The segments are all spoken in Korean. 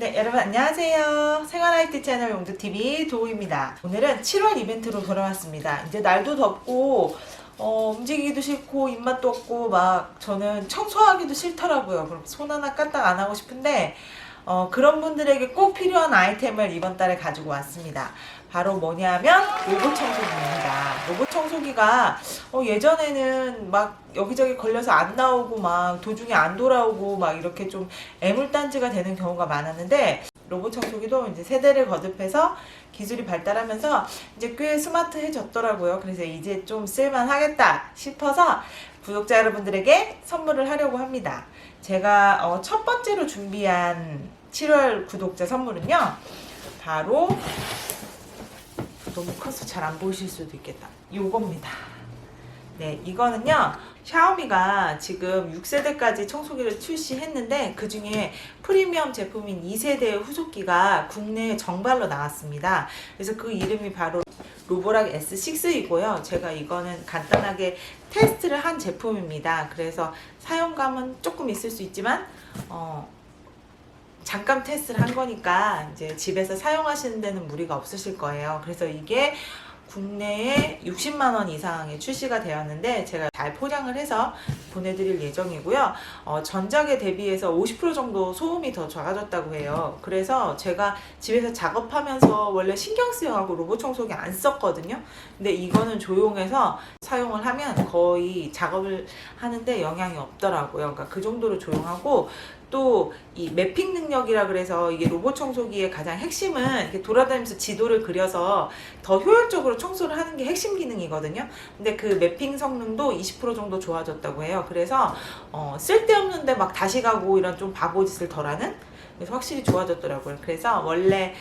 네, 여러분 안녕하세요. 생활 IT 채널 용두TV 도우입니다. 오늘은 7월 이벤트로 돌아왔습니다. 이제 날도 덥고, 어, 움직이기도 싫고, 입맛도 없고, 막, 저는 청소하기도 싫더라고요. 그럼 손 하나 까딱 안 하고 싶은데, 어, 그런 분들에게 꼭 필요한 아이템을 이번 달에 가지고 왔습니다. 바로 뭐냐면 로봇 청소기입니다. 로봇 청소기가 어, 예전에는 막 여기저기 걸려서 안 나오고 막 도중에 안 돌아오고 막 이렇게 좀 애물단지가 되는 경우가 많았는데 로봇 청소기도 이제 세대를 거듭해서 기술이 발달하면서 이제 꽤 스마트해졌더라고요. 그래서 이제 좀 쓸만하겠다 싶어서 구독자 여러분들에게 선물을 하려고 합니다. 제가 어, 첫 번째로 준비한 7월 구독자 선물은요. 바로 너무 커서 잘 안 보이실 수도 있겠다. 요겁니다. 네, 이거는요. 샤오미가 지금 6세대까지 청소기를 출시했는데 그 중에 프리미엄 제품인 2세대 후속기가 국내에 정발로 나왔습니다. 그래서 그 이름이 바로 로보락 S6이고요. 제가 이거는 간단하게 테스트를 한 제품입니다. 그래서 사용감은 조금 있을 수 있지만 어, 잠깐 테스트를 한 거니까 이제 집에서 사용하시는 데는 무리가 없으실 거예요. 그래서 이게 국내에 60만 원 이상에 출시가 되었는데 제가 잘 포장을 해서 보내드릴 예정이고요. 어, 전작에 대비해서 50% 정도 소음이 더 작아졌다고 해요. 그래서 제가 집에서 작업하면서 원래 신경 쓰여가고 로봇 청소기 안 썼거든요. 근데 이거는 조용해서 사용을 하면 거의 작업을 하는데 영향이 없더라고요. 그러니까 그 정도로 조용하고 또이 매핑 능력이라 그래서 이게 로봇 청소기의 가장 핵심은 돌아다니면서 지도를 그려서 더 효율적으로 청소를 하는 게 핵심 기능이거든요. 근데 그 매핑 성능도 20% 정도 좋아졌다고 해요. 그래서 어, 쓸데없는데 막 다시 가고 이런 좀 바보짓을 덜하는 그래서 확실히 좋아졌더라고요. 그래서 원래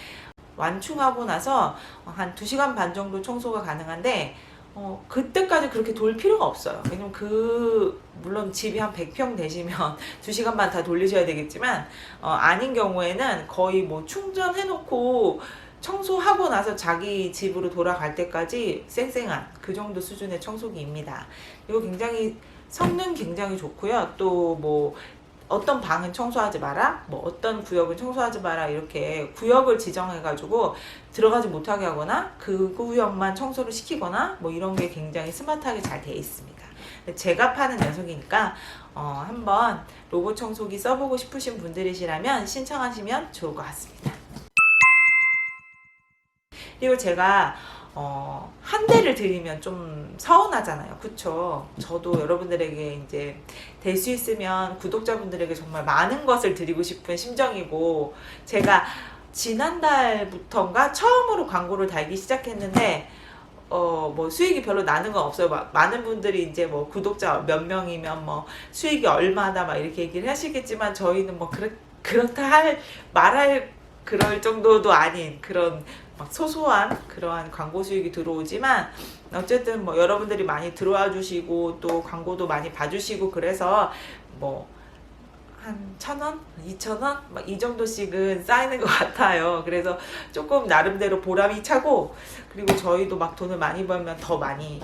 완충하고 나서 한 2시간 반 정도 청소가 가능한데 어, 그때까지 그렇게 돌 필요가 없어요. 왜냐면 그, 물론 집이 한 100평 되시면 2시간 반다 돌리셔야 되겠지만, 어, 아닌 경우에는 거의 뭐 충전해놓고 청소하고 나서 자기 집으로 돌아갈 때까지 쌩쌩한 그 정도 수준의 청소기입니다. 이거 굉장히 성능 굉장히 좋고요. 또 뭐 어떤 방은 청소하지 마라, 뭐 어떤 구역은 청소하지 마라 이렇게 구역을 지정해가지고 들어가지 못하게 하거나 그 구역만 청소를 시키거나 뭐 이런 게 굉장히 스마트하게 잘 돼 있습니다. 제가 파는 녀석이니까 어, 한번 로봇 청소기 써보고 싶으신 분들이시라면 신청하시면 좋을 것 같습니다. 그리고 제가 어, 한 대를 드리면 좀 서운하잖아요. 그쵸? 저도 여러분들에게 이제 될 수 있으면 구독자분들에게 정말 많은 것을 드리고 싶은 심정이고, 제가 지난달부터인가 처음으로 광고를 달기 시작했는데, 어, 뭐 수익이 별로 나는 건 없어요. 마- 많은 분들이 이제 뭐 구독자 몇 명이면 뭐 수익이 얼마다 막 이렇게 얘기를 하시겠지만 저희는 뭐 그렇, 그렇다 할, 말할 그럴 정도도 아닌 그런 막 소소한 그러한 광고 수익이 들어오지만 어쨌든 뭐 여러분들이 많이 들어와 주시고 또 광고도 많이 봐주시고 그래서 뭐 한 천 원, 이천 원, 막 이 정도씩은 쌓이는 것 같아요. 그래서 조금 나름대로 보람이 차고 그리고 저희도 막 돈을 많이 벌면 더 많이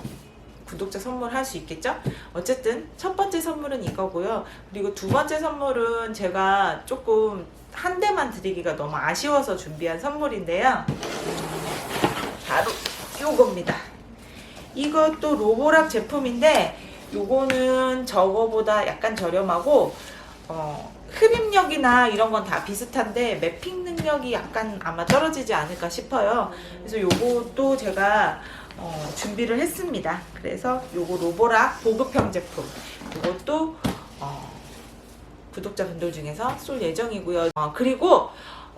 구독자 선물할 수 있겠죠? 어쨌든 첫 번째 선물은 이거고요. 그리고 두 번째 선물은 제가 조금 한 대만 드리기가 너무 아쉬워서 준비한 선물인데요. 바로 요겁니다. 이것도 로보락 제품인데 요거는 저거보다 약간 저렴하고 어, 흡입력이나 이런 건 다 비슷한데 매핑 능력이 약간 아마 떨어지지 않을까 싶어요. 그래서 요것도 제가 어, 준비를 했습니다. 그래서 요거 로보락 보급형 제품 이것도 어, 구독자분들 중에서 쏠 예정이고요. 어, 그리고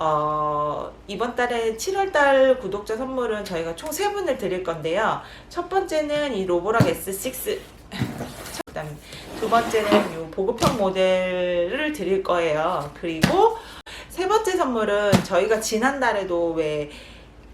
어, 이번 달에 7월달 구독자 선물은 저희가 총세 분을 드릴 건데요. 첫 번째는 이 로보락 S6 그다음 두 번째는 이 보급형 모델을 드릴 거예요. 그리고 세 번째 선물은 저희가 지난달에도 왜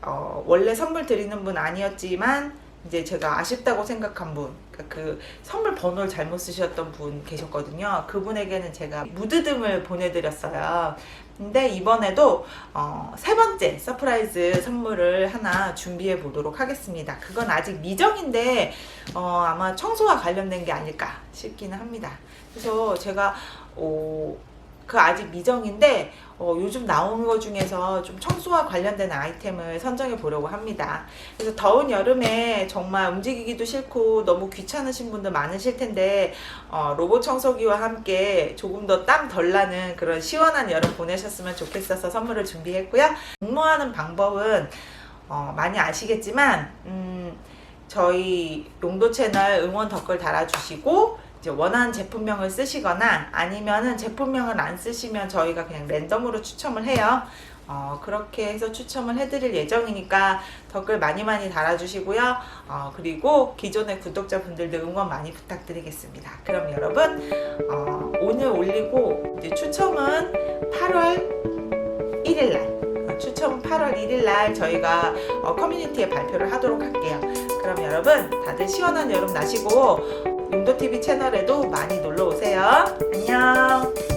어, 원래 선물 드리는 분 아니었지만 이제 제가 아쉽다고 생각한 분, 그러니까 그 선물 번호를 잘못 쓰셨던 분 계셨거든요. 그분에게는 제가 무드등을 보내드렸어요. 근데 이번에도 어, 세 번째 서프라이즈 선물을 하나 준비해 보도록 하겠습니다. 그건 아직 미정인데 어, 아마 청소와 관련된 게 아닐까 싶기는 합니다. 그래서 제가 어, 그 아직 미정인데 어, 요즘 나온 것 중에서 좀 청소와 관련된 아이템을 선정해 보려고 합니다. 그래서 더운 여름에 정말 움직이기도 싫고 너무 귀찮으신 분들 많으실 텐데 어, 로봇 청소기와 함께 조금 더 땀 덜 나는 그런 시원한 여름 보내셨으면 좋겠어서 선물을 준비했고요. 응모하는 방법은 어, 많이 아시겠지만 음, 저희 용도 채널 응원 댓글 달아주시고 이제 원하는 제품명을 쓰시거나 아니면은 제품명을 안 쓰시면 저희가 그냥 랜덤으로 추첨을 해요. 어, 그렇게 해서 추첨을 해드릴 예정이니까 댓글 많이 많이 달아주시고요. 어, 그리고 기존의 구독자분들도 응원 많이 부탁드리겠습니다. 그럼 여러분, 어, 오늘 올리고 이제 추첨은 8월 1일 날, 어, 추첨은 8월 1일 날 저희가 어, 커뮤니티에 발표를 하도록 할게요. 그럼 여러분, 다들 시원한 여름 나시고 용도TV 채널에도 많이 놀러 오세요. 안녕!